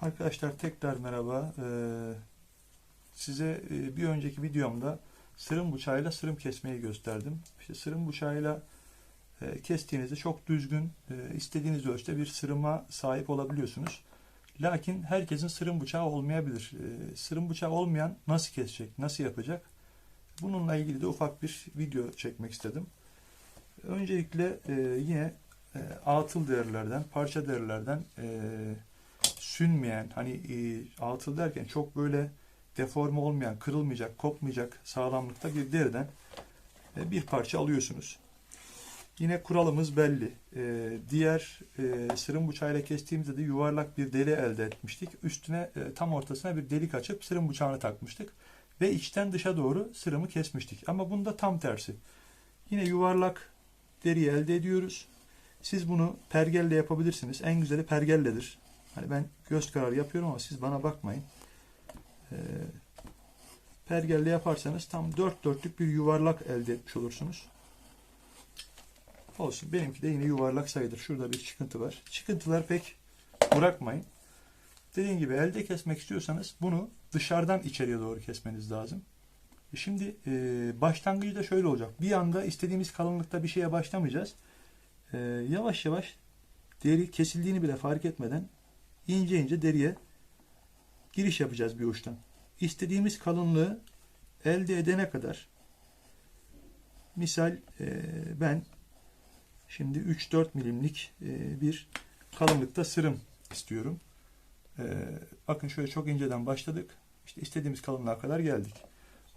Arkadaşlar tekrar merhaba. Ee, size e, bir önceki videomda sırım bıçağıyla sırım kesmeyi gösterdim. İşte sırım bıçağıyla e, kestiğinizde çok düzgün, e, istediğiniz ölçüde bir sırıma sahip olabiliyorsunuz. Lakin herkesin sırım bıçağı olmayabilir. E, sırım bıçağı olmayan nasıl kesecek, nasıl yapacak? Bununla ilgili de ufak bir video çekmek istedim. Öncelikle e, yine e, atıl değerlerden, parça değerlerden e, sünmeyen, hani e, atıl derken çok böyle deforme olmayan, kırılmayacak, kopmayacak sağlamlıkta bir deriden e, bir parça alıyorsunuz. Yine kuralımız belli. E, diğer e, sırım bıçağıyla kestiğimizde de yuvarlak bir deli elde etmiştik. Üstüne e, tam ortasına bir delik açıp sırım bıçağını takmıştık. Ve içten dışa doğru sırımı kesmiştik. Ama bunda tam tersi. Yine yuvarlak deriyi elde ediyoruz. Siz bunu pergelle yapabilirsiniz. En güzeli pergelledir. Hani ben göz kararı yapıyorum ama siz bana bakmayın. Ee, pergelle yaparsanız tam dört dörtlük bir yuvarlak elde etmiş olursunuz. Olsun. Benimki de yine yuvarlak sayılır. Şurada bir çıkıntı var. Çıkıntılar pek bırakmayın. Dediğim gibi elde kesmek istiyorsanız bunu dışarıdan içeriye doğru kesmeniz lazım. E Şimdi e, başlangıcı da şöyle olacak. Bir anda istediğimiz kalınlıkta bir şeye başlamayacağız. E, yavaş yavaş deri kesildiğini bile fark etmeden ince ince deriye giriş yapacağız bir uçtan. İstediğimiz kalınlığı elde edene kadar misal e, ben şimdi 3-4 milimlik e, bir kalınlıkta sırım istiyorum. E, bakın şöyle çok inceden başladık. İşte istediğimiz kalınlığa kadar geldik.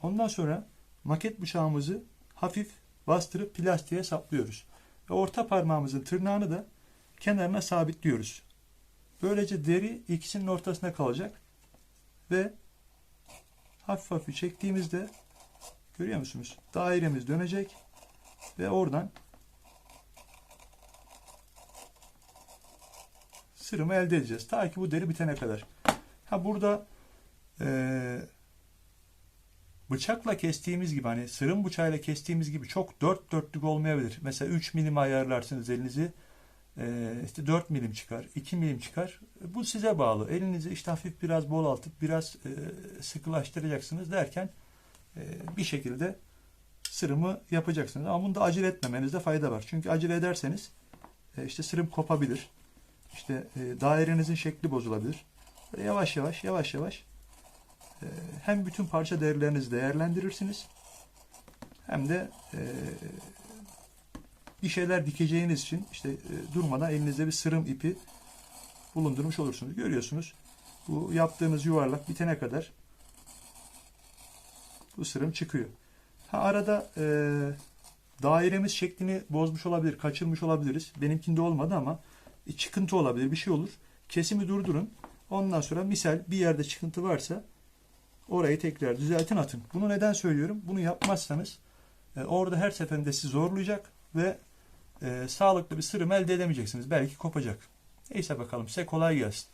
Ondan sonra maket bıçağımızı hafif bastırıp plastiğe saplıyoruz. Ve orta parmağımızın tırnağını da kenarına sabitliyoruz. Böylece deri ikisinin ortasında kalacak. Ve hafif hafif çektiğimizde görüyor musunuz? Dairemiz dönecek ve oradan sırımı elde edeceğiz. Ta ki bu deri bitene kadar. Ha burada eee bıçakla kestiğimiz gibi hani sırım bıçağıyla kestiğimiz gibi çok dört dörtlük olmayabilir. Mesela 3 milim ayarlarsınız elinizi. Ee, işte 4 milim çıkar, 2 milim çıkar. Bu size bağlı. Elinizi işte hafif biraz bol altıp biraz e, sıkılaştıracaksınız derken e, bir şekilde sırımı yapacaksınız. Ama bunda acele etmemenizde fayda var. Çünkü acele ederseniz e, işte sırım kopabilir. İşte dairenizin şekli bozulabilir. Böyle yavaş yavaş yavaş yavaş hem bütün parça değerlerinizi değerlendirirsiniz hem de bir şeyler dikeceğiniz için işte e, durmadan elinizde bir sırım ipi bulundurmuş olursunuz. Görüyorsunuz bu yaptığımız yuvarlak bitene kadar bu sırım çıkıyor. Ha arada e, dairemiz şeklini bozmuş olabilir, kaçırmış olabiliriz. Benimkinde olmadı ama e, çıkıntı olabilir, bir şey olur. Kesimi durdurun. Ondan sonra misal bir yerde çıkıntı varsa orayı tekrar düzeltin atın. Bunu neden söylüyorum? Bunu yapmazsanız e, orada her seferinde sizi zorlayacak ve e, sağlıklı bir sırım elde edemeyeceksiniz. Belki kopacak. Neyse bakalım size kolay gelsin.